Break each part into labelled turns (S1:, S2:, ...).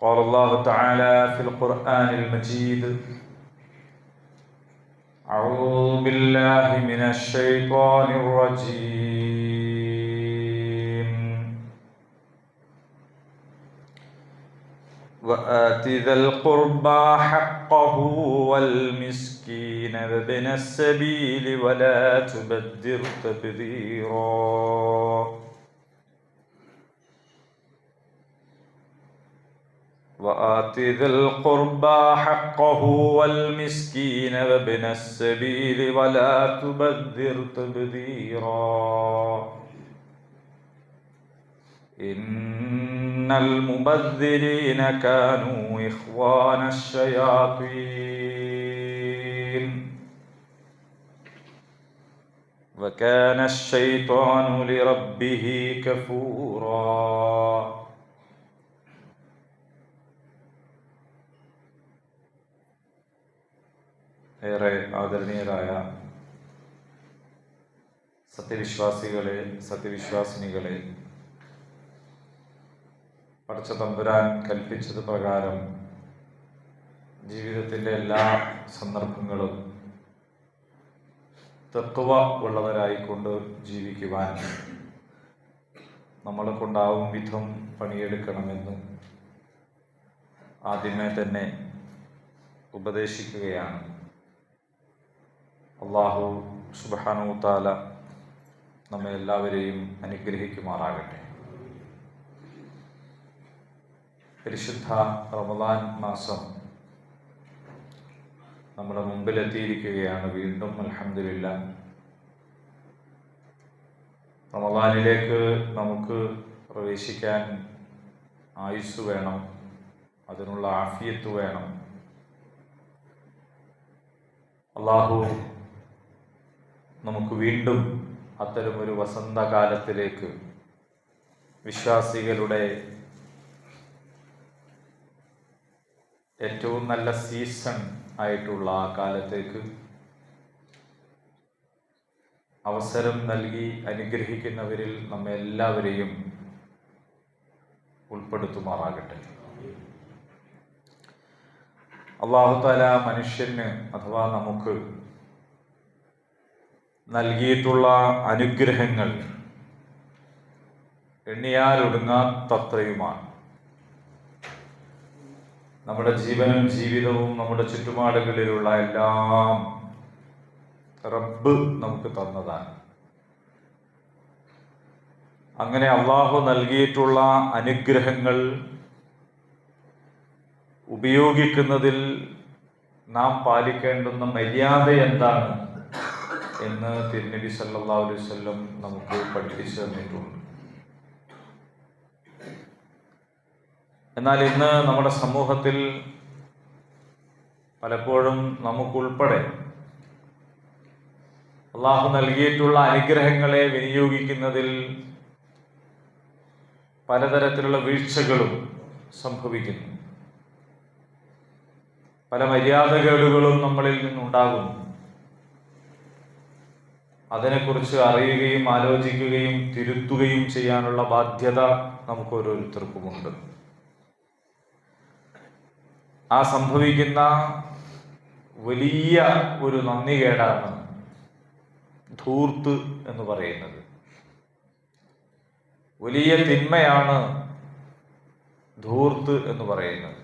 S1: قال الله تعالى في القرآن المجيد أعوذ بالله من الشيطان الرجيم. وآت ذا القربى حقه والمسكين وابن السبيل ولا تبذر تبذيرا. وآت ذا القربى حقه والمسكين وابن السبيل ولا تبذر تبذيرا. إن المبذرين كانوا إخوان الشياطين. وكان الشيطان لربه كفورا. ഏറെ ആദരണീയരായ സത്യവിശ്വാസികളെ സത്യവിശ്വാസിനികളെ പടച്ച തമ്പുരാൻ കൽപ്പിച്ചത് പ്രകാരം ജീവിതത്തിന്റെ എല്ലാ സന്ദർഭങ്ങളും തത്വ ഉള്ളവരായിക്കൊണ്ട് ജീവിക്കുവാൻ നമ്മളെ കൊണ്ടാവും വിധം പണിയെടുക്കണമെന്ന് ആദ്യമേ തന്നെ ഉപദേശിക്കുകയാണ്. അള്ളാഹു സുബാനു താല നമ്മെ എല്ലാവരെയും അനുഗ്രഹിക്കുമാറാകട്ടെ. പരിശുദ്ധ റമദാൻ മാസം നമ്മുടെ മുമ്പിലെത്തിയിരിക്കുകയാണ്. വീണ്ടും അലഹമില്ല റമദാനിലേക്ക് നമുക്ക് പ്രവേശിക്കാൻ ആയുസ് വേണം അതിനുള്ള ആഫിയത്ത് വേണം. അള്ളാഹു നമുക്ക് വീണ്ടും അത്തരമൊരു വസന്തകാലത്തിലേക്ക് വിശ്വാസികളുടെ ഏറ്റവും നല്ല സീസൺ ആയിട്ടുള്ള ആ കാലത്തേക്ക് അവസരം നൽകി അനുഗ്രഹിക്കുന്നവരിൽ നമ്മെ എല്ലാവരെയും ഉൾപ്പെടുത്തുമാറാകട്ടെ. അള്ളാഹുത്താല മനുഷ്യന് അഥവാ നമുക്ക് നൽകിയിട്ടുള്ള അനുഗ്രഹങ്ങൾ എണ്ണിയാൽ ഒടുങ്ങാത്തത്രയുമാണ്. നമ്മുടെ ജീവനും ജീവിതവും നമ്മുടെ ചുറ്റുപാടുകളിലുള്ള എല്ലാം റബ്ബ് നമുക്ക് തന്നതാണ്. അങ്ങനെ അള്ളാഹു നൽകിയിട്ടുള്ള അനുഗ്രഹങ്ങൾ ഉപയോഗിക്കുന്നതിൽ നാം പാലിക്കേണ്ടുന്ന മര്യാദ എന്താണ്? എന്ന് തിരുനബി സല്ലാ വസല്ലം നമുക്ക് പഠിപ്പിച്ചു തന്നിട്ടുണ്ട്. എന്നാൽ ഇന്ന് നമ്മുടെ സമൂഹത്തിൽ പലപ്പോഴും നമുക്കുൾപ്പെടെ അള്ളാഹു നൽകിയിട്ടുള്ള അനുഗ്രഹങ്ങളെ വിനിയോഗിക്കുന്നതിൽ പലതരത്തിലുള്ള വീഴ്ചകളും സംഭവിക്കുന്നു. പല മര്യാദകേടുകളും നമ്മളിൽ നിന്നുണ്ടാകുന്നു. അതിനെക്കുറിച്ച് അറിയുകയും ആലോചിക്കുകയും തിരുത്തുകയും ചെയ്യാനുള്ള ബാധ്യത നമുക്ക് ഓരോരുത്തർക്കുമുണ്ട്. ആ സംഭവിക്കുന്ന വലിയ ഒരു നന്ദികേടാണ് ധൂർത്ത് എന്ന് പറയുന്നത്. വലിയ തിന്മയാണ് ധൂർത്ത് എന്ന് പറയുന്നത്.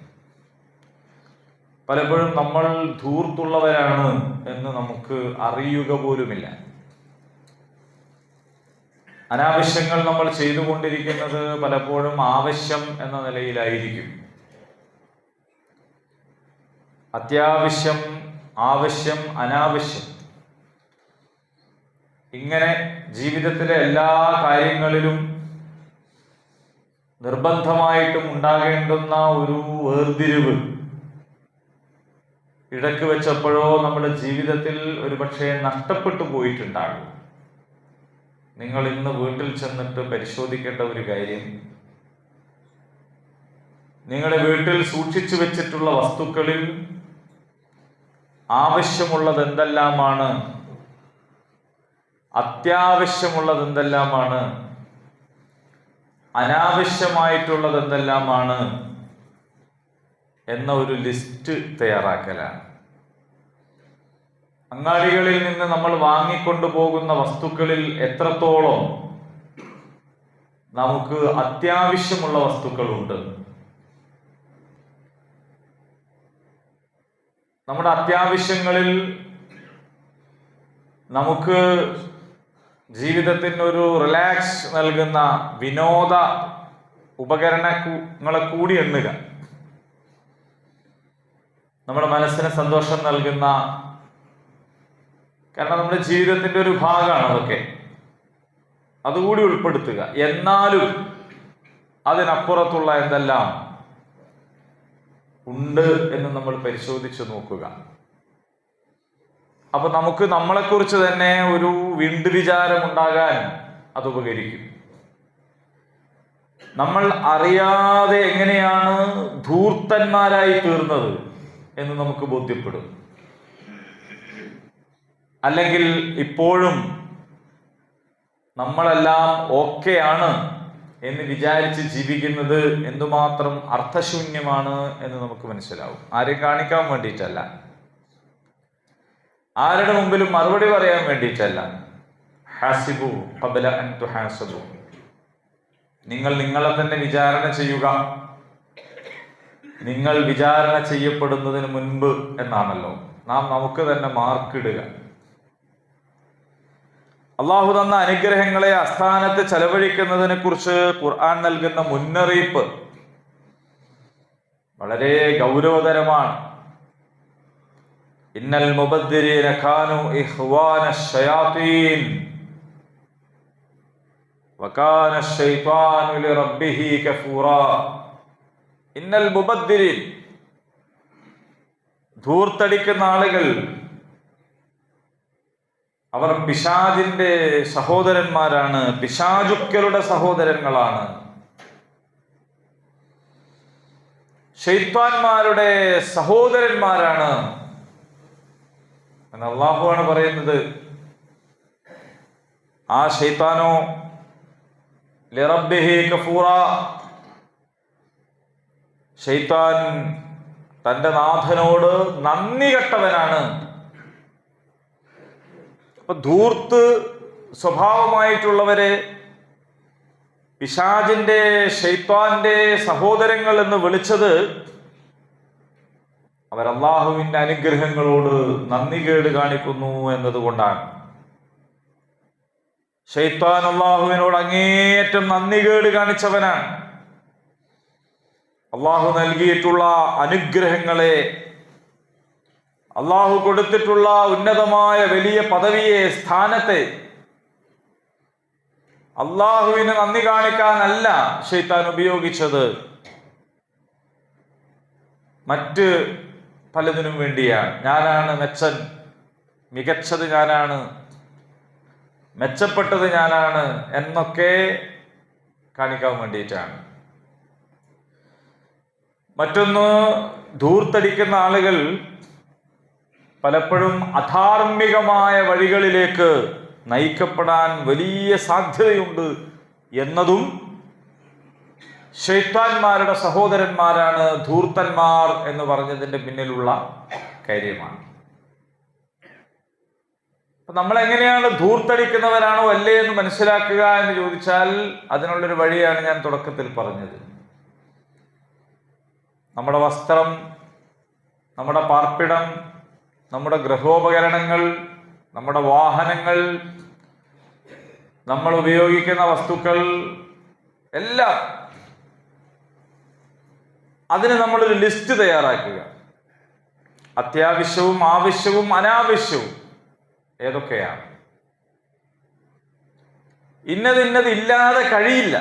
S1: പലപ്പോഴും നമ്മൾ ധൂർത്തുള്ളവരാണ് എന്ന് നമുക്ക് അറിയുക പോലുമില്ല. അനാവശ്യങ്ങൾ നമ്മൾ ചെയ്തുകൊണ്ടിരിക്കുന്നത് പലപ്പോഴും ആവശ്യം എന്ന നിലയിലായിരിക്കും. അത്യാവശ്യം ആവശ്യം അനാവശ്യം. ഇങ്ങനെ ജീവിതത്തിലെ എല്ലാ കാര്യങ്ങളിലും നിർബന്ധമായിട്ടും ഉണ്ടാകേണ്ടുന്ന ഒരു വേർതിരിവ് ഇടയ്ക്ക് വെച്ചപ്പോഴോ നമ്മുടെ ജീവിതത്തിൽ ഒരുപക്ഷെ നഷ്ടപ്പെട്ടു പോയിട്ടുണ്ടാകും. നിങ്ങൾ ഇന്ന് വീട്ടിൽ ചെന്നിട്ട് പരിശോധിക്കേണ്ട ഒരു കാര്യം. നിങ്ങളുടെ വീട്ടിൽ സൂക്ഷിച്ചു വെച്ചിട്ടുള്ള വസ്തുക്കളിൽ ആവശ്യമുള്ളത് എന്തെല്ലാമാണ്? അത്യാവശ്യമുള്ളത് എന്തെല്ലാമാണ്? അനാവശ്യമായിട്ടുള്ളത് എന്തെല്ലാമാണ്? എന്ന ഒരു ലിസ്റ്റ് തയ്യാറാക്കലാണ്. അങ്ങാടികളിൽ നിന്ന് നമ്മൾ വാങ്ങിക്കൊണ്ടു പോകുന്ന വസ്തുക്കളിൽ എത്രത്തോളം നമുക്ക് അത്യാവശ്യമുള്ള വസ്തുക്കളുണ്ട്? നമ്മുടെ അത്യാവശ്യങ്ങളിൽ നമുക്ക് ജീവിതത്തിന് ഒരു റിലാക്സ് നൽകുന്ന വിനോദ ഉപകരണങ്ങളെ കൂടി എണ്ണുക. നമ്മുടെ മനസ്സിന് സന്തോഷം നൽകുന്ന കാരണം നമ്മുടെ ജീവിതത്തിന്റെ ഒരു ഭാഗമാണ് അതൊക്കെ. അതുകൂടി ഉൾപ്പെടുത്തുക. എന്നാലും അതിനപ്പുറത്തുള്ള എന്തെല്ലാം ഉണ്ട് എന്ന് നമ്മൾ പരിശോധിച്ചു നോക്കുക. അപ്പൊ നമുക്ക് നമ്മളെക്കുറിച്ച് തന്നെ ഒരു വിണ്ട് വിചാരം ഉണ്ടാകാൻ അത് ഉപകരിക്കും. നമ്മൾ അറിയാതെ എങ്ങനെയാണ് ധൂർത്തന്മാരായി തീർന്നത് എന്ന് നമുക്ക് ബോധ്യപ്പെടും. അല്ലെങ്കിൽ ഇപ്പോഴും നമ്മളെല്ലാം ഓക്കെയാണ് എന്ന് വിചാരിച്ച് ജീവിക്കുന്നത് എന്തുമാത്രം അർത്ഥശൂന്യമാണ് എന്ന് നമുക്ക് മനസ്സിലാവും. ആരെയും കാണിക്കാൻ വേണ്ടിയിട്ടല്ല. ആരുടെ മുമ്പിലും മറുപടി പറയാൻ വേണ്ടിയിട്ടല്ല. ഹാസിബു കബല അൻ തുഹാസബു. നിങ്ങൾ നിങ്ങളെ തന്നെ വിചാരണ ചെയ്യുക. നിങ്ങൾ വിചാരണ ചെയ്യപ്പെടുന്നതിന് മുൻപ് എന്നാണല്ലോ. നാം നമുക്ക് തന്നെ മാർക്കിടുക അള്ളാഹു തന്ന അനുഗ്രഹങ്ങളെ അസ്ഥാനത്ത് ചെലവഴിക്കുന്നതിനെ കുറിച്ച് ഖുർആൻ നൽകുന്ന മുന്നറിയിപ്പ് വളരെ ഗൗരവതരമാണ്. ഇന്നൽ മുബദ്ദിരീന ഇഹ്വാന വകാന ഇന്നൽ മുബദ്ദിരീൻ. ധൂർത്തടിക്കുന്ന ആളുകൾ അവർ പിശാജിന്റെ സഹോദരന്മാരാണ് പിശാചുക്കളുടെ സഹോദരങ്ങളാണ്. ഷെയ്ത്വാന്മാരുടെ സഹോദരന്മാരാണ്. എന്ന് അള്ളാഹുവാണ് പറയുന്നത്. ആ ഷെയ്ത്താനോ ലിറബ്ബിഹി കഫൂറ ഷെയ്ത്താൻ തന്റെ നാഥനോട് നന്ദി കെട്ടവനാണ്. അപ്പൊ ധൂർത്ത് സ്വഭാവമായിട്ടുള്ളവരെ പിശാജിന്റെ ഷെയ്ത്താന്റെ സഹോദരങ്ങൾ എന്ന് വിളിച്ചത് അവർ അള്ളാഹുവിന്റെ അനുഗ്രഹങ്ങളോട് നന്ദി കേട് കാണിക്കുന്നു എന്നതുകൊണ്ടാണ്. ഷെയ്ത്താൻ അള്ളാഹുവിനോട് അങ്ങേയറ്റം നന്ദി കേട് കാണിച്ചവനാണ്. അള്ളാഹു നൽകിയിട്ടുള്ള അനുഗ്രഹങ്ങളെ അള്ളാഹു കൊടുത്തിട്ടുള്ള ഉന്നതമായ വലിയ പദവിയെ സ്ഥാനത്തെ അള്ളാഹുവിന് നന്ദി കാണിക്കാനല്ല ഷെയ്ത്താൻ ഉപയോഗിച്ചത്. മറ്റ് പലതിനും വേണ്ടിയാണ്. ഞാനാണ് മെച്ചൻ. മികച്ചത് ഞാനാണ്. മെച്ചപ്പെട്ടത് ഞാനാണ് എന്നൊക്കെ കാണിക്കാൻ വേണ്ടിയിട്ടാണ്. മറ്റൊന്ന് ധൂർത്തടിക്കുന്ന ആളുകൾ പലപ്പോഴും അധാർമികമായ വഴികളിലേക്ക് നയിക്കപ്പെടാൻ വലിയ സാധ്യതയുണ്ട് എന്നതും ഷെയ്ത്താന്മാരുടെ സഹോദരന്മാരാണ് ധൂർത്തന്മാർ എന്ന് പറഞ്ഞതിന്റെ പിന്നിലുള്ള കാര്യമാണ്. നമ്മൾ എങ്ങനെയാണ് ധൂർത്തടിക്കുന്നവരാണോ അല്ലേ എന്ന് മനസ്സിലാക്കുക എന്ന് ചോദിച്ചാൽ അതിനുള്ളൊരു വഴിയാണ് ഞാൻ തുടക്കത്തിൽ പറഞ്ഞത്. നമ്മുടെ വസ്ത്രം നമ്മുടെ പാർപ്പിടം നമ്മുടെ ഗൃഹോപകരണങ്ങൾ നമ്മുടെ വാഹനങ്ങൾ നമ്മൾ ഉപയോഗിക്കുന്ന വസ്തുക്കൾ എല്ലാം അതിന് നമ്മളൊരു ലിസ്റ്റ് തയ്യാറാക്കുക. അത്യാവശ്യവും ആവശ്യവും അനാവശ്യവും ഏതൊക്കെയാണ്? ഇന്നത് ഇന്നത് ഇല്ലാതെ കഴിയില്ല.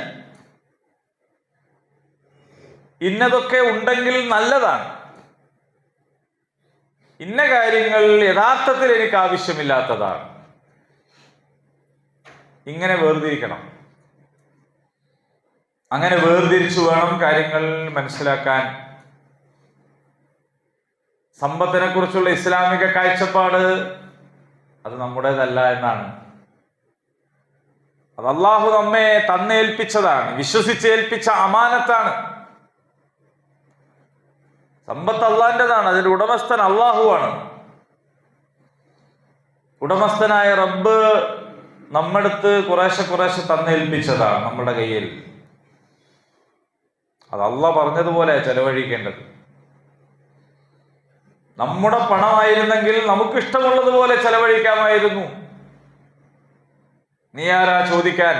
S1: ഇന്നതൊക്കെ ഉണ്ടെങ്കിൽ നല്ലതാണ്. ഇന്ന കാര്യങ്ങൾ യഥാർത്ഥത്തിൽ എനിക്ക് ആവശ്യമില്ലാത്തതാണ്. ഇങ്ങനെ വേർതിരിക്കണം. അങ്ങനെ വേർതിരിച്ചു വേണം കാര്യങ്ങൾ മനസ്സിലാക്കാൻ. സമ്പത്തിനെ കുറിച്ചുള്ള ഇസ്ലാമിക കാഴ്ചപ്പാട് അത് നമ്മുടേതല്ല എന്നാണ്. അത് അള്ളാഹു നമ്മെ തന്നേൽപ്പിച്ചതാണ് വിശ്വസിച്ചേൽപ്പിച്ച അമാനത്താണ്. സമ്പത്ത് അള്ളാന്റെതാണ് അതിന്റെ ഉടമസ്ഥൻ അള്ളാഹുവാണ്. ഉടമസ്ഥനായ റബ്ബ് നമ്മടുത്ത് കുറേശ്ശെ കുറേശ്ശെ തന്നേൽപ്പിച്ചതാണ് നമ്മുടെ കയ്യിൽ. അത് അല്ല പറഞ്ഞതുപോലെ ചെലവഴിക്കേണ്ടത്. നമ്മുടെ പണമായിരുന്നെങ്കിൽ നമുക്ക് ഇഷ്ടമുള്ളതുപോലെ ചെലവഴിക്കാമായിരുന്നു. നീ ആരാ ചോദിക്കാൻ?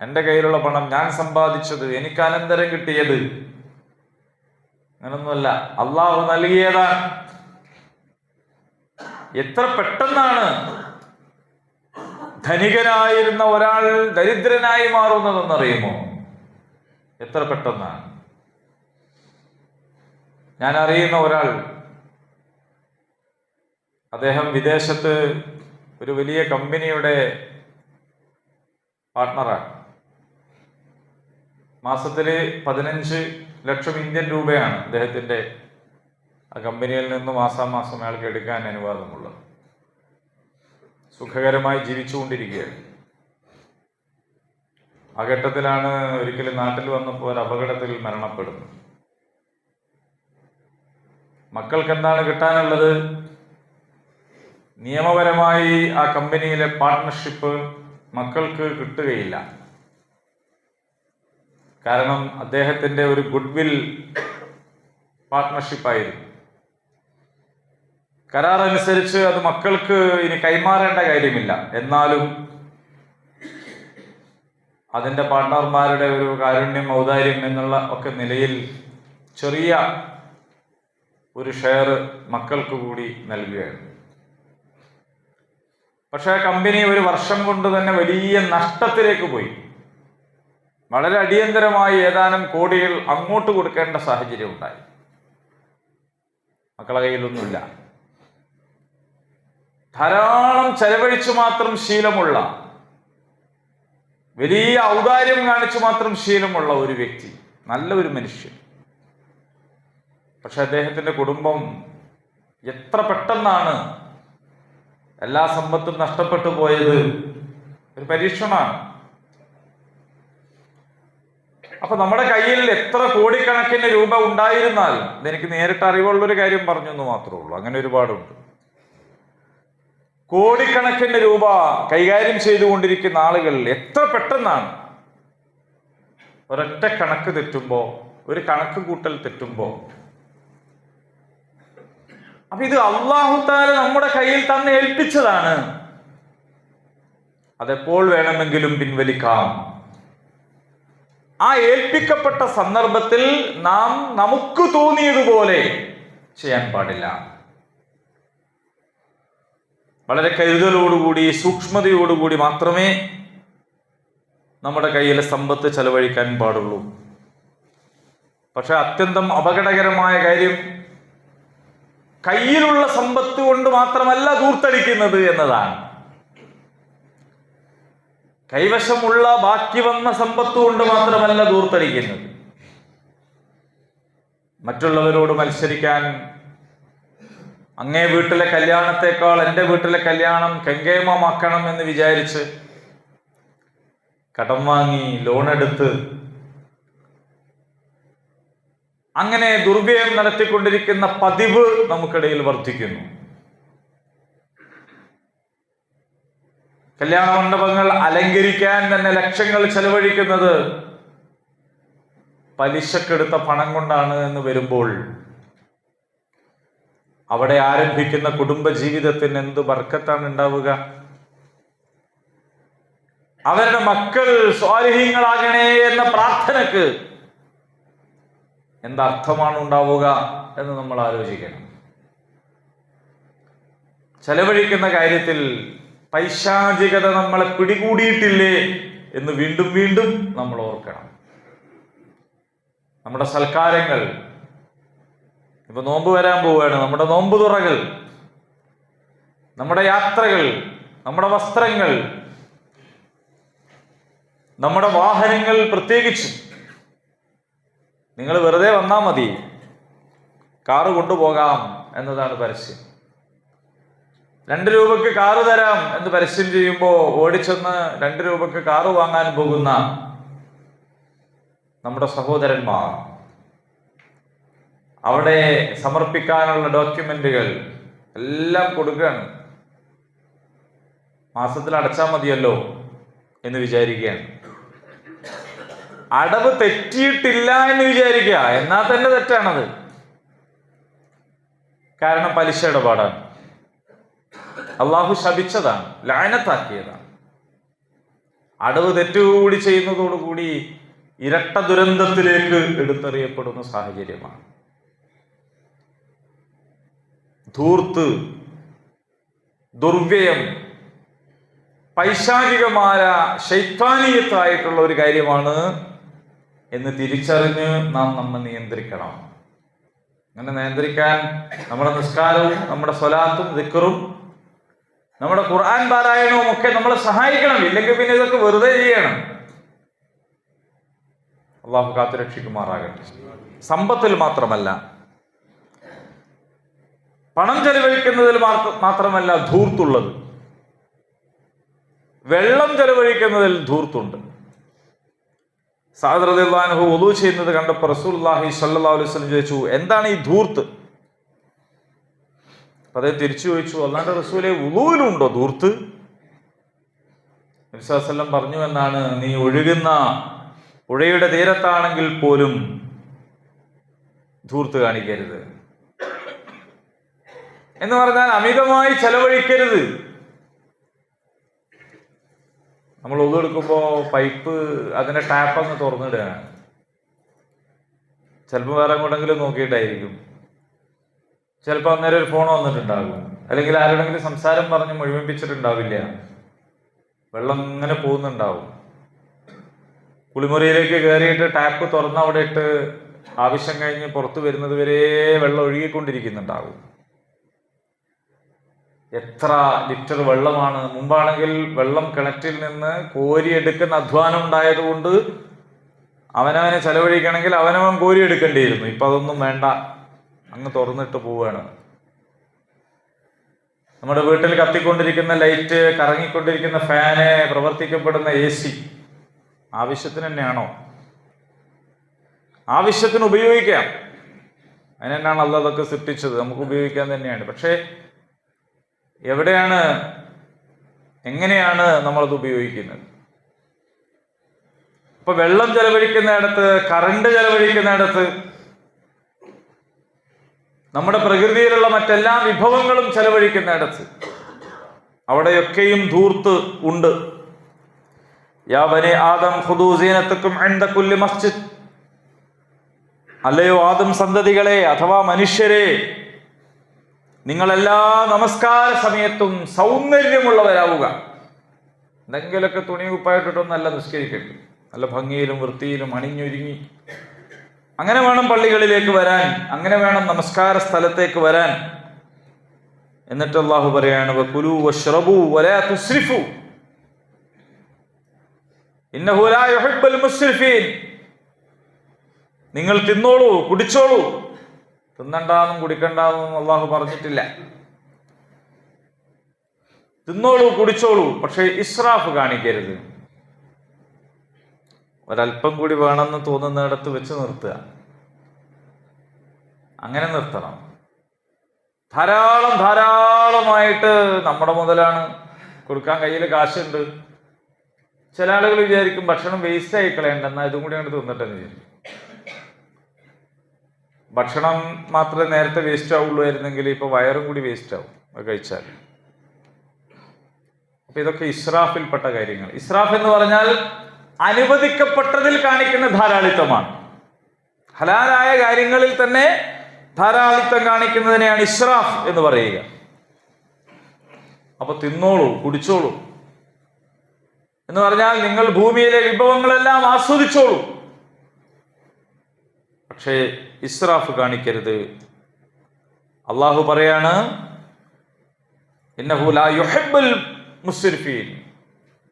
S1: എന്റെ കയ്യിലുള്ള പണം ഞാൻ സമ്പാദിച്ചത് എനിക്ക് അനന്തരം കിട്ടിയത്. അങ്ങനൊന്നുമല്ല. അള്ളാഹു നൽകിയതാണ്. എത്ര പെട്ടെന്നാണ് ധനികനായിരുന്ന ഒരാൾ ദരിദ്രനായി മാറുന്നതെന്നറിയുമോ? എത്ര പെട്ടെന്നാണ്? ഞാൻ അറിയുന്ന ഒരാൾ അദ്ദേഹം വിദേശത്ത് ഒരു വലിയ കമ്പനിയുടെ പാർട്ണറാണ് മാസത്തിൽ പതിനഞ്ച് ലക്ഷം ഇന്ത്യൻ രൂപയാണ് അദ്ദേഹത്തിന്റെ കമ്പനിയിൽ നിന്ന് മാസാമാസം അയാൾക്ക് എടുക്കാൻ അനുവാദമുള്ളത്. സുഖകരമായി ജീവിച്ചുകൊണ്ടിരിക്കുകയാണ്. ആ ഘട്ടത്തിലാണ് ഒരിക്കലും നാട്ടിൽ വന്നപ്പോൾ ഒരു അപകടത്തിൽ മരണപ്പെടുന്നത്. മക്കൾക്ക് എന്താണ് കിട്ടാനുള്ളത്? നിയമപരമായി ആ കമ്പനിയിലെ പാർട്ട്ണർഷിപ്പ് മക്കൾക്ക് കിട്ടുകയില്ല. കാരണം അദ്ദേഹത്തിന്റെ ഒരു ഗുഡ് വിൽ പാർട്ട്ണർഷിപ്പായിരുന്നു കരാർ അനുസരിച്ച് അത് മക്കൾക്ക് ഇനി കൈമാറേണ്ട കാര്യമില്ല. എന്നാലും അതിന്റെ പാർട്ണർമാരുടെ ഒരു കാരുണ്യം ഔദാര്യം എന്നുള്ള ഒക്കെ നിലയിൽ ചെറിയ ഒരു ഷെയർ മക്കൾക്ക് കൂടി നൽകുകയാണ്. പക്ഷേ കമ്പനി ഒരു വർഷം കൊണ്ട് തന്നെ വലിയ നഷ്ടത്തിലേക്ക് പോയി. വളരെ അടിയന്തരമായി ഏതാനും കോടികൾ അങ്ങോട്ട് കൊടുക്കേണ്ട സാഹചര്യം ഉണ്ടായി. മക്കളെ കയ്യിലൊന്നുമില്ല. ധാരാളം ചെലവഴിച്ചു മാത്രം ശീലമുള്ള വലിയ ഔദാര്യം കാണിച്ചു മാത്രം ശീലമുള്ള ഒരു വ്യക്തി നല്ല ഒരു മനുഷ്യൻ. പക്ഷെ അദ്ദേഹത്തിന്റെ കുടുംബം എത്ര പെട്ടെന്നാണ് എല്ലാ സമ്പത്തും നഷ്ടപ്പെട്ടു പോയത്? ഒരു പരീക്ഷണമാണ്. അപ്പൊ നമ്മുടെ കയ്യിൽ എത്ര കോടിക്കണക്കിന് രൂപ ഉണ്ടായിരുന്നാൽ എനിക്ക് നേരിട്ട് അറിവുള്ള ഒരു കാര്യം പറഞ്ഞു എന്ന് മാത്രമേ ഉള്ളൂ. അങ്ങനെ ഒരുപാടുണ്ട്. കോടിക്കണക്കിന് രൂപ കൈകാര്യം ചെയ്തുകൊണ്ടിരിക്കുന്ന ആളുകൾ എത്ര പെട്ടെന്നാണ് ഒരൊറ്റ കണക്ക് തെറ്റുമ്പോ ഒരു കണക്ക് കൂട്ടൽ തെറ്റുമ്പോ? അപ്പൊ ഇത് അള്ളാഹുത്താല നമ്മുടെ കയ്യിൽ തന്നെ ഏൽപ്പിച്ചതാണ്. അതെപ്പോൾ വേണമെങ്കിലും പിൻവലിക്കാം. ആ ഏൽപ്പിക്കപ്പെട്ട സന്ദർഭത്തിൽ നാം നമുക്ക് തോന്നിയതുപോലെ ചെയ്യാൻ പാടില്ല. വളരെ കരുതലോടുകൂടി സൂക്ഷ്മതയോടുകൂടി മാത്രമേ നമ്മുടെ കയ്യിലെ സമ്പത്ത് ചെലവഴിക്കാൻ പാടുള്ളൂ. പക്ഷെ അത്യന്തം അപകടകരമായ കാര്യം കയ്യിലുള്ള സമ്പത്ത് കൊണ്ട് മാത്രമല്ല ദൂർത്തടിക്കുന്നത് എന്നതാണ്. കൈവശമുള്ള ബാക്കി വന്ന സമ്പത്ത് കൊണ്ട് മാത്രമല്ല ദൂർത്തടിക്കുന്നത്. മറ്റുള്ളവരോട് മത്സരിക്കാൻ അങ്ങേ വീട്ടിലെ കല്യാണത്തെക്കാൾ എന്റെ വീട്ടിലെ കല്യാണം കെങ്കേമമാക്കണം എന്ന് വിചാരിച്ച് കടം വാങ്ങി ലോൺ എടുത്ത് അങ്ങനെ ദുർവ്യയം നടത്തിക്കൊണ്ടിരിക്കുന്ന പതിവ് നമുക്കിടയിൽ വർദ്ധിക്കുന്നു. കല്യാണ മണ്ഡപങ്ങൾ അലങ്കരിക്കാൻ തന്നെ ലക്ഷങ്ങൾ ചെലവഴിക്കുന്നത് പലിശക്കെടുത്ത പണം കൊണ്ടാണ് എന്ന് വരുമ്പോൾ അവിടെ ആരംഭിക്കുന്ന കുടുംബ ജീവിതത്തിന് എന്ത് ബർക്കത്താണ് ഉണ്ടാവുക? അവരുടെ മക്കൾ സ്വാരഹ്യങ്ങളാകണേ എന്ന പ്രാർത്ഥനക്ക് എന്തർത്ഥമാണ് ഉണ്ടാവുക എന്ന് നമ്മൾ ആലോചിക്കണം. ചെലവഴിക്കുന്ന കാര്യത്തിൽ പൈശാചികത നമ്മളെ പിടികൂടിയിട്ടില്ലേ എന്ന് വീണ്ടും വീണ്ടും നമ്മൾ ഓർക്കണം. നമ്മുടെ സൽക്കാരങ്ങൾ. ഇപ്പൊ നോമ്പ് വരാൻ പോവുകയാണ്. നമ്മുടെ നോമ്പ് തുറകൾ. നമ്മുടെ യാത്രകൾ. നമ്മുടെ വസ്ത്രങ്ങൾ. നമ്മുടെ വാഹനങ്ങൾ പ്രത്യേകിച്ച്. നിങ്ങൾ വെറുതെ വന്നാൽ മതി. കാറ് കൊണ്ടുപോകാം എന്നതാണ് പരസ്യം. രണ്ട് രൂപക്ക് കാറ് തരാം എന്ന് പരസ്യം ചെയ്യുമ്പോൾ ഓടിച്ചെന്ന് രണ്ട് രൂപക്ക് കാറ് വാങ്ങാൻ പോകുന്ന നമ്മുടെ സഹോദരന്മാർ. അവിടെ സമർപ്പിക്കാനുള്ള ഡോക്യുമെന്റുകൾ എല്ലാം കൊടുക്കുകയാണ്. മാസത്തിൽ അടച്ചാൽ മതിയല്ലോ എന്ന് വിചാരിക്കുകയാണ്. അടവ് തെറ്റിയിട്ടില്ല എന്ന് വിചാരിക്കുക. എന്നാൽ തന്നെ തെറ്റാണത്. കാരണം പലിശ ഇടപാടാണ്. അള്ളാഹു ശപിച്ചതാണ് ലായനത്താക്കിയതാണ്. അടവ് തെറ്റുകൂടി ചെയ്യുന്നതോടുകൂടി ഇരട്ട ദുരന്തത്തിലേക്ക് എടുത്തെറിയപ്പെടുന്ന സാഹചര്യമാണ്. ധൂർത്ത് ദുർവ്യയം പൈശാചികമായ ശൈത്താനീയത്തായിട്ടുള്ള ഒരു കാര്യമാണ് എന്ന് തിരിച്ചറിഞ്ഞ് നാം നമ്മെ നിയന്ത്രിക്കണം. അങ്ങനെ നിയന്ത്രിക്കാൻ നമ്മുടെ നിസ്കാരവും നമ്മുടെ സ്വലാത്തും ദിക്കറും നമ്മുടെ ഖുർആൻ പാരായണവും ഒക്കെ നമ്മളെ സഹായിക്കണം. ഇല്ലെങ്കിൽ പിന്നെ ഇതൊക്കെ വെറുതെ ചെയ്യണം. അള്ളാഹു കാത്തുരക്ഷിക്കുമാറാകട്ടെ സമ്പത്തിൽ മാത്രമല്ല പണം ചെലവഴിക്കുന്നതിൽ മാത്രമല്ല ധൂർത്തുള്ളത്. വെള്ളം ചെലവഴിക്കുന്നതിൽ ധൂർത്തുണ്ട്. സാദർഹു ഒതു ചെയ്യുന്നത് കണ്ടപ്പോൾ റസൂൽ അള്ളാഹി സല്ലാ അലൈഹി സ്വലം ചോദിച്ചു എന്താണ് ഈ ധൂർത്ത്? അപ്പൊ അദ്ദേഹം തിരിച്ചു ചോദിച്ചു അല്ലാണ്ട് റസൂലെ ഉളുവിലുണ്ടോ ദൂർത്ത് നബിസ്വല്ലം പറഞ്ഞു എന്നാണ് നീ ഒഴുകുന്ന പുഴയുടെ തീരത്താണെങ്കിൽ പോലും ധൂർത്ത് കാണിക്കരുത്. എന്ന് പറഞ്ഞാൽ അമിതമായി ചെലവഴിക്കരുത്. നമ്മൾ ഒന്നെടുക്കുമ്പോൾ പൈപ്പ് അതിന്റെ ടാപ്പ് അങ്ങ് തുറന്നിടുകയാണ്. ചിലപ്പോൾ വേറെ എങ്ങോട്ടെങ്കിലും നോക്കിയിട്ടായിരിക്കും. ചിലപ്പോൾ അന്നേരം ഒരു ഫോൺ വന്നിട്ടുണ്ടാകും. അല്ലെങ്കിൽ ആരോടെങ്കിലും സംസാരം പറഞ്ഞ് മുഴുമിപ്പിച്ചിട്ടുണ്ടാവില്ല. വെള്ളം ഇങ്ങനെ പോകുന്നുണ്ടാവും. കുളിമുറിയിലേക്ക് കയറിയിട്ട് ടാപ്പ് തുറന്ന് അവിടെ ഇട്ട് ആവശ്യം കഴിഞ്ഞ് പുറത്തു വരുന്നത് വരെ വെള്ളം ഒഴുകിക്കൊണ്ടിരിക്കുന്നുണ്ടാകും എത്ര ലിറ്റർ വെള്ളമാണ്. മുമ്പാണെങ്കിൽ വെള്ളം കിണറ്റിൽ നിന്ന് കോരി കോരിയെടുക്കുന്ന അധ്വാനം ഉണ്ടായതുകൊണ്ട് അവനവനെ ചെലവഴിക്കണമെങ്കിൽ അവനവൻ കോരി കോരിയെടുക്കേണ്ടിയിരുന്നു ഇപ്പൊ അതൊന്നും വേണ്ട. അങ്ങ് തുറന്നിട്ട് പോവുകയാണ്. നമ്മുടെ വീട്ടിൽ കത്തിക്കൊണ്ടിരിക്കുന്ന ലൈറ്റ് കറങ്ങിക്കൊണ്ടിരിക്കുന്ന ഫാന് പ്രവർത്തിക്കപ്പെടുന്ന എ സി ആവശ്യത്തിന് തന്നെയാണോ? ആവശ്യത്തിന് ഉപയോഗിക്കാം. അതിനെന്നാണ് അല്ല അതൊക്കെ സൃഷ്ടിച്ചത്. നമുക്ക് ഉപയോഗിക്കാൻ തന്നെയാണ്. പക്ഷേ എവിടെയാണ് എങ്ങനെയാണ് നമ്മളത് ഉപയോഗിക്കുന്നത്? ഇപ്പൊ വെള്ളം ചെലവഴിക്കുന്നിടത്ത് കറണ്ട് ചെലവഴിക്കുന്നിടത്ത് നമ്മുടെ പ്രകൃതിയിലുള്ള മറ്റെല്ലാ വിഭവങ്ങളും ചെലവഴിക്കുന്നിടത്ത് അവിടെയൊക്കെയും ധൂർത്ത് ഉണ്ട്. യാ ആദം ഹുദൂസീനത്തക്കും മസ്ജിദ്. അല്ലയോ ആദം സന്തതികളെ അഥവാ മനുഷ്യരെ നിങ്ങളെല്ലാ നമസ്കാര സമയത്തും സൗന്ദര്യമുള്ളവരാവുക. എന്തെങ്കിലുമൊക്കെ തുണി കുപ്പായിട്ടിട്ടൊന്നല്ല നിസ്കരിക്കട്ടെ നല്ല ഭംഗിയിലും വൃത്തിയിലും അണിഞ്ഞൊരുങ്ങി. അങ്ങനെ വേണം പള്ളികളിലേക്ക് വരാൻ അങ്ങനെ വേണം നമസ്കാര സ്ഥലത്തേക്ക് വരാൻ. എന്നിട്ട് അള്ളാഹു പറയാണ് വലാ ഇന്നഹു ലാ യുഹിബ്ബുൽ മുസ്രിഫീൻ. നിങ്ങൾ തിന്നോളൂ കുടിച്ചോളൂ. തിന്നണ്ടാന്നും കുടിക്കണ്ടാന്നും അള്ളാഹു പറഞ്ഞിട്ടില്ല. തിന്നോളൂ കുടിച്ചോളൂ. പക്ഷേ ഇസ്രാഫ് കാണിക്കരുത്. ഒരല്പം കൂടി വേണമെന്ന് തോന്നുന്നിടത്ത് വെച്ച് നിർത്തുക. അങ്ങനെ നിർത്തണം. ധാരാളം ധാരാളമായിട്ട് നമ്മുടെ മുതലാണ് കൊടുക്കാൻ കയ്യിൽ കാശുണ്ട്. ചില ആളുകൾ വിചാരിക്കും ഭക്ഷണം വേസ്റ്റ് ആയി കളയണ്ട എന്നാൽ ഇതും കൂടി അങ്ങോട്ട് തിന്നിട്ടെന്ന് വിചാരിക്കും. ഭക്ഷണം മാത്രമേ നേരത്തെ വേസ്റ്റ് ആവുള്ളൂ ആയിരുന്നെങ്കിൽ ഇപ്പൊ വയറും കൂടി വേസ്റ്റ് ആവും അത് കഴിച്ചാൽ. അപ്പൊ ഇതൊക്കെ ഇസ്രാഫിൽപ്പെട്ട കാര്യങ്ങൾ. ഇസ്രാഫ് എന്ന് പറഞ്ഞാൽ അനുവദിക്കപ്പെട്ടതിൽ കാണിക്കുന്ന ധാരാളിത്തമാണ്. ഹലാലായ കാര്യങ്ങളിൽ തന്നെ ധാരാളിത്തം കാണിക്കുന്നതിനെയാണ് ഇഷ്റാഫ് എന്ന് പറയുക. അപ്പൊ തിന്നോളൂ കുടിച്ചോളൂ. എന്ന് പറഞ്ഞാൽ നിങ്ങൾ ഭൂമിയിലെ വിഭവങ്ങളെല്ലാം ആസ്വദിച്ചോളൂ. പക്ഷേ ഇസ്രാഫ് കാണിക്കരുത്. അള്ളാഹു പറയാണ് ഇന്നഹു ലാ യുഹിബ്ബുൽ മുസ്രിഫീൻ.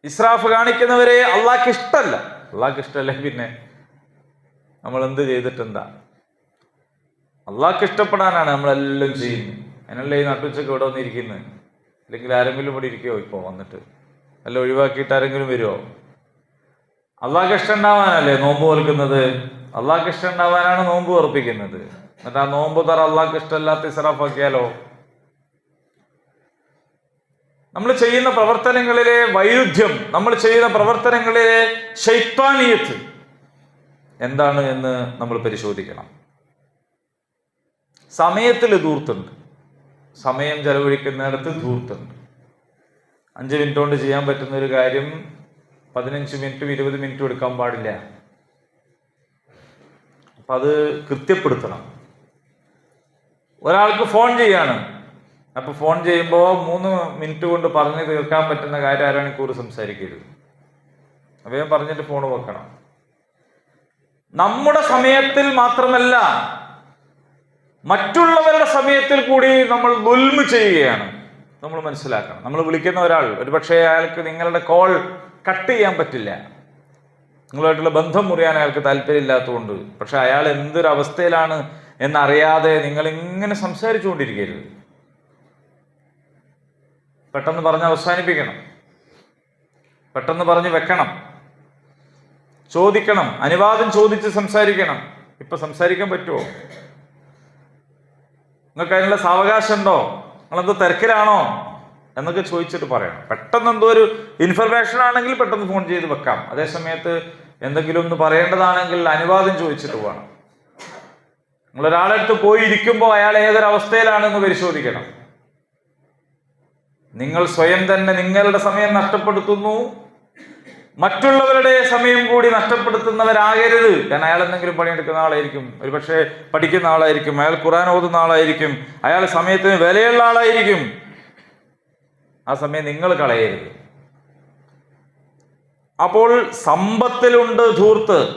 S1: ഇസ്രാഫ് കാണിക്കുന്നവരെ അള്ളാഹ്ക്ക് ഇഷ്ടമല്ല അള്ളാഹ്ക്ക് ഇഷ്ടമല്ല പിന്നെ? നമ്മൾ എന്ത് ചെയ്തിട്ടെന്താ? അള്ളാഹ്ക്ക് ഇഷ്ടപ്പെടാനാണ് നമ്മളെല്ലാം ചെയ്യുന്നത്. അതിനല്ലേ ഈ നട്ടുച്ചക്ക് ഇവിടെ വന്നിരിക്കുന്നത്? അല്ലെങ്കിൽ ആരെങ്കിലും ഇവിടെ ഇരിക്കുമോ ഇപ്പോൾ വന്നിട്ട്? അല്ല ഒഴിവാക്കിയിട്ട് ആരെങ്കിലും വരുമോ അള്ളാഹ്ക്ക് ഇഷ്ടം ഉണ്ടാവാനല്ലേ നോമ്പ് ഓർക്കുന്നത്? അള്ളാഹ്ക്ക് ഇഷ്ടം ഉണ്ടാവാനാണ് നോമ്പ് ഉറപ്പിക്കുന്നത് എന്നിട്ട് ആ നോമ്പ് തറ അള്ളാഹ്ക്ക് ഇഷ്ടമല്ലാത്ത ഇസ്രാഫാക്കിയാലോ നമ്മൾ ചെയ്യുന്ന പ്രവർത്തനങ്ങളിലെ വൈരുദ്ധ്യം നമ്മൾ ചെയ്യുന്ന പ്രവർത്തനങ്ങളിലെ ശൈത്വാനീയത്ത് എന്താണ് എന്ന് നമ്മൾ പരിശോധിക്കണം. സമയത്തിൽ ധൂർത്തുണ്ട്. സമയം ചെലവഴിക്കുന്നിടത്ത് ധൂർത്തുണ്ട്. അഞ്ച് മിനിറ്റ് കൊണ്ട് ചെയ്യാൻ പറ്റുന്ന ഒരു കാര്യം പതിനഞ്ച് മിനിറ്റും ഇരുപത് മിനിറ്റും എടുക്കാൻ പാടില്ല. അപ്പം അത് കൃത്യപ്പെടുത്തണം. ഒരാൾക്ക് ഫോൺ ചെയ്യാണ്. അപ്പൊ ഫോൺ ചെയ്യുമ്പോൾ മൂന്ന് മിനിറ്റ് കൊണ്ട് പറഞ്ഞു തീർക്കാൻ പറ്റുന്ന കാര്യം അരമണിക്കൂർ സംസാരിക്കരുത്. അവയും പറഞ്ഞിട്ട് ഫോൺ വെക്കണം. നമ്മുടെ സമയത്തിൽ മാത്രമല്ല മറ്റുള്ളവരുടെ സമയത്തിൽ കൂടി നമ്മൾ ദുൽമ ചെയ്യുകയാണ്. നമ്മൾ മനസ്സിലാക്കണം. നമ്മൾ വിളിക്കുന്ന ഒരാൾ ഒരുപക്ഷെ അയാൾക്ക് നിങ്ങളുടെ കോൾ കട്ട് ചെയ്യാൻ പറ്റില്ല. നിങ്ങളുമായിട്ടുള്ള ബന്ധം മുറിയാൻ അയാൾക്ക് താല്പര്യമില്ലാത്തതുകൊണ്ട്. പക്ഷെ അയാൾ എന്തൊരവസ്ഥയിലാണ് എന്നറിയാതെ നിങ്ങൾ ഇങ്ങനെ സംസാരിച്ചുകൊണ്ടിരിക്കരുത്. പെട്ടെന്ന് പറഞ്ഞ് അവസാനിപ്പിക്കണം. പെട്ടെന്ന് പറഞ്ഞ് വെക്കണം. ചോദിക്കണം. അനുവാദം ചോദിച്ച് സംസാരിക്കണം. ഇപ്പൊ സംസാരിക്കാൻ പറ്റുമോ നിങ്ങൾക്ക് അതിനുള്ള സാവകാശം ഉണ്ടോ നിങ്ങളെന്തോ തിരക്കിലാണോ? എന്നൊക്കെ ചോദിച്ചിട്ട് പറയണം. പെട്ടെന്ന് എന്തോ ഒരു ഇൻഫർമേഷൻ ആണെങ്കിൽ പെട്ടെന്ന് ഫോൺ ചെയ്ത് വെക്കാം. അതേ സമയത്ത് എന്തെങ്കിലും ഒന്ന് പറയേണ്ടതാണെങ്കിൽ അനുവാദം ചോദിച്ചിട്ട് പോകണം. നിങ്ങളൊരാളെടുത്ത് പോയി ഇരിക്കുമ്പോൾ അയാൾ ഏതൊരവസ്ഥയിലാണെന്ന് പരിശോധിക്കണം. നിങ്ങൾ സ്വയം തന്നെ നിങ്ങളുടെ സമയം നഷ്ടപ്പെടുത്തുന്നു. മറ്റുള്ളവരുടെ സമയം കൂടി നഷ്ടപ്പെടുത്തുന്നവരാകരുത്. കാരണം അയാൾ എന്തെങ്കിലും പണിയെടുക്കുന്ന ആളായിരിക്കും. ഒരു പക്ഷേ പഠിക്കുന്ന ആളായിരിക്കും. അയാൾ ഖുറാൻ ഓതുന്ന ആളായിരിക്കും. അയാൾ സമയത്തിന് വിലയുള്ള ആളായിരിക്കും. ആ സമയം നിങ്ങൾ കളയരുത്. അപ്പോൾ സമ്പത്തിലുണ്ട് ധൂർത്ത്.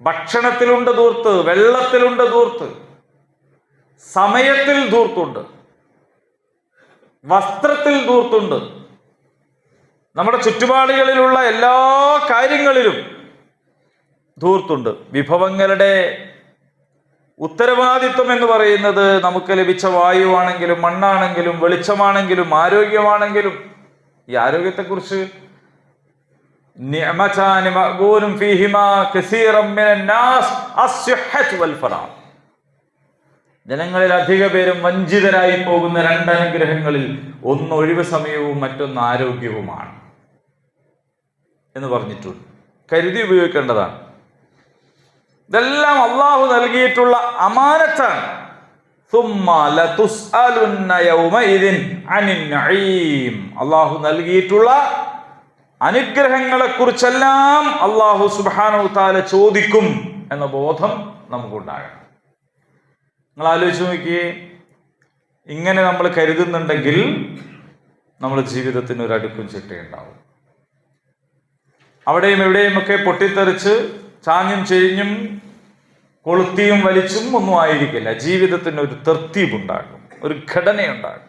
S1: ഭക്ഷണത്തിലുണ്ട് ധൂർത്ത്. വെള്ളത്തിലുണ്ട് ധൂർത്ത്. സമയത്തിൽ ധൂർത്തുണ്ട്. വസ്ത്രത്തിൽ ധൂർത്തുണ്ട് നമ്മുടെ ചുറ്റുപാടുകളിലുള്ള എല്ലാ കാര്യങ്ങളിലും ധൂർത്തുണ്ട് വിഭവങ്ങളുടെ ഉത്തരവാദിത്വം എന്ന് പറയുന്നത് നമുക്ക് ലഭിച്ച വായുവാണെങ്കിലും മണ്ണാണെങ്കിലും വെളിച്ചമാണെങ്കിലും ആരോഗ്യമാണെങ്കിലും ഈ ആരോഗ്യത്തെക്കുറിച്ച് ഫീഹിമ കസീറം ഫീഹിമാ കസീറൻ മിനൻ നാസ് അസ്സിഹ്ഹത്ത് വൽ ഫറാഗ് ജനങ്ങളിൽ അധിക പേരും വഞ്ചിതരായി പോകുന്ന രണ്ട് അനുഗ്രഹങ്ങളിൽ ഒന്ന് ഒഴിവ് സമയവും മറ്റൊന്ന് ആരോഗ്യവുമാണ് എന്ന് പറഞ്ഞിട്ടുണ്ട്. കരുതി ഉപയോഗിക്കേണ്ടതാണ്. ഇതെല്ലാം അള്ളാഹു നൽകിയിട്ടുള്ള അമാനത്താണ്. അള്ളാഹു നൽകിയിട്ടുള്ള അനുഗ്രഹങ്ങളെ കുറിച്ചെല്ലാം അള്ളാഹു സുബാനു താല ചോദിക്കും എന്ന ബോധം നമുക്കുണ്ടാകണം. നിങ്ങൾ ആലോചിച്ച് നോക്കിയേ. ഇങ്ങനെ നമ്മൾ കരുതുന്നുണ്ടെങ്കിൽ നമ്മൾ ജീവിതത്തിന് ഒരു അടുക്കും ചിട്ടയുണ്ടാവും. അവിടെയും എവിടെയും ഒക്കെ പൊട്ടിത്തെറിച്ച് ചാഞ്ഞും ചെരിഞ്ഞും കൊളുത്തിയും വലിച്ചും ഒന്നും ആയിരിക്കില്ല. ജീവിതത്തിന് ഒരു തെർത്തീപുണ്ടാകും ഒരു ഘടനയുണ്ടാകും.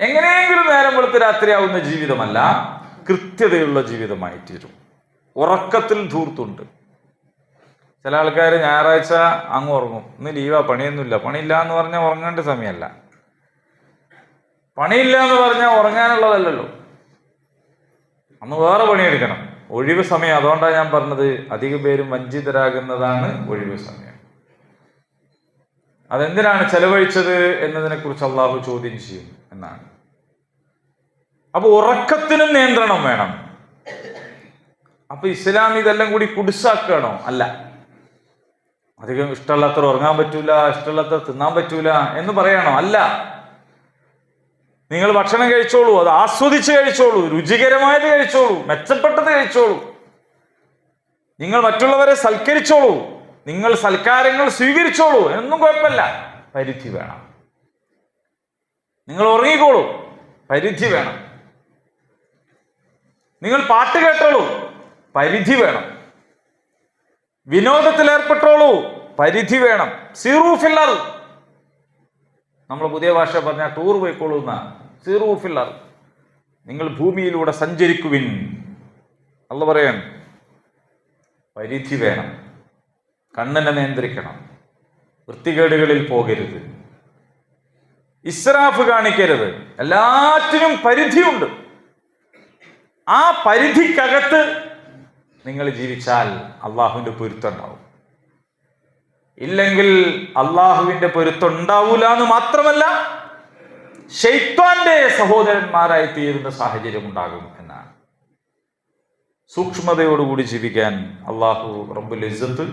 S1: എങ്ങനെയെങ്കിലും നേരം വെളുത്ത് രാത്രിയാവുന്ന ജീവിതമല്ല കൃത്യതയുള്ള ജീവിതമായി തീരും ഉറക്കത്തിൽ ധൂർത്തുണ്ട്. ചില ആൾക്കാർ ഞായറാഴ്ച അങ്ങ് ഉറങ്ങും. ഇന്ന് ലീവാ പണിയൊന്നുമില്ല. പണിയില്ല എന്ന് പറഞ്ഞാൽ ഉറങ്ങേണ്ട സമയമല്ല. പണിയില്ല എന്ന് പറഞ്ഞാൽ ഉറങ്ങാനുള്ളതല്ലല്ലോ. അന്ന് വേറെ പണിയെടുക്കണം. ഒഴിവ് സമയം. അതുകൊണ്ടാണ് ഞാൻ പറഞ്ഞത് അധിക പേരും വഞ്ചിതരാകുന്നതാണ് ഒഴിവ് സമയം. അതെന്തിനാണ് ചെലവഴിച്ചത് എന്നതിനെ കുറിച്ച് അള്ളാഹു ചോദ്യം ചെയ്യും എന്നാണ്. അപ്പൊ ഉറക്കത്തിനും നിയന്ത്രണം വേണം. അപ്പൊ ഇസ്ലാം ഇതെല്ലാം കൂടി കുടിസാക്കുകയാണോ? അല്ല. അധികം ഇഷ്ടമല്ലാത്തവർ ഉറങ്ങാൻ പറ്റൂല ഇഷ്ടമല്ലാത്തവർ തിന്നാൻ പറ്റൂല എന്ന് പറയണോ? അല്ല. നിങ്ങൾ ഭക്ഷണം കഴിച്ചോളൂ അത് ആസ്വദിച്ച് കഴിച്ചോളൂ രുചികരമായത് കഴിച്ചോളൂ മെച്ചപ്പെട്ടത് കഴിച്ചോളൂ. നിങ്ങൾ മറ്റുള്ളവരെ സൽക്കരിച്ചോളൂ നിങ്ങൾ സൽക്കാരങ്ങൾ സ്വീകരിച്ചോളൂ എന്നും കുഴപ്പമില്ല. പരിധി വേണം. നിങ്ങൾ ഉറങ്ങിക്കോളൂ പരിധി വേണം. നിങ്ങൾ പാട്ട് കേട്ടോളൂ പരിധി വേണം. വിനോദത്തിൽ ഏർപ്പെട്ടോളൂ പരിധി വേണം. Zero filler. നമ്മൾ പുതിയ ഭാഷ പറഞ്ഞ ടൂർ പോയിക്കോളൂ എന്നാണ് സീറൂ ഫില്ലർ. നിങ്ങൾ ഭൂമിയിലൂടെ സഞ്ചരിക്കുവിൻ. അല്ല പറയാൻ. പരിധി വേണം. കണ്ണനെ നിയന്ത്രിക്കണം. വൃത്തികേടുകളിൽ പോകരുത്. ഇസ്രാഫ് കാണിക്കരുത്. എല്ലാറ്റിനും പരിധിയുണ്ട്. ആ പരിധിക്കകത്ത് നിങ്ങൾ ജീവിച്ചാൽ അള്ളാഹുവിന്റെ പൊരുത്തം ഉണ്ടാവും. ഇല്ലെങ്കിൽ അള്ളാഹുവിന്റെ പൊരുത്തം ഉണ്ടാവൂല എന്ന് മാത്രമല്ല ഷെയ്ത്താന്റെ സഹോദരന്മാരായി തീരുന്ന സാഹചര്യം ഉണ്ടാകും എന്നാണ്. സൂക്ഷ്മതയോടുകൂടി ജീവിക്കാൻ അള്ളാഹു റബ്ബുൽ ഇസ്സത്ത്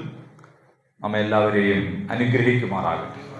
S1: നമ്മെല്ലാവരെയും അനുഗ്രഹിക്കുമാറാകട്ടെ.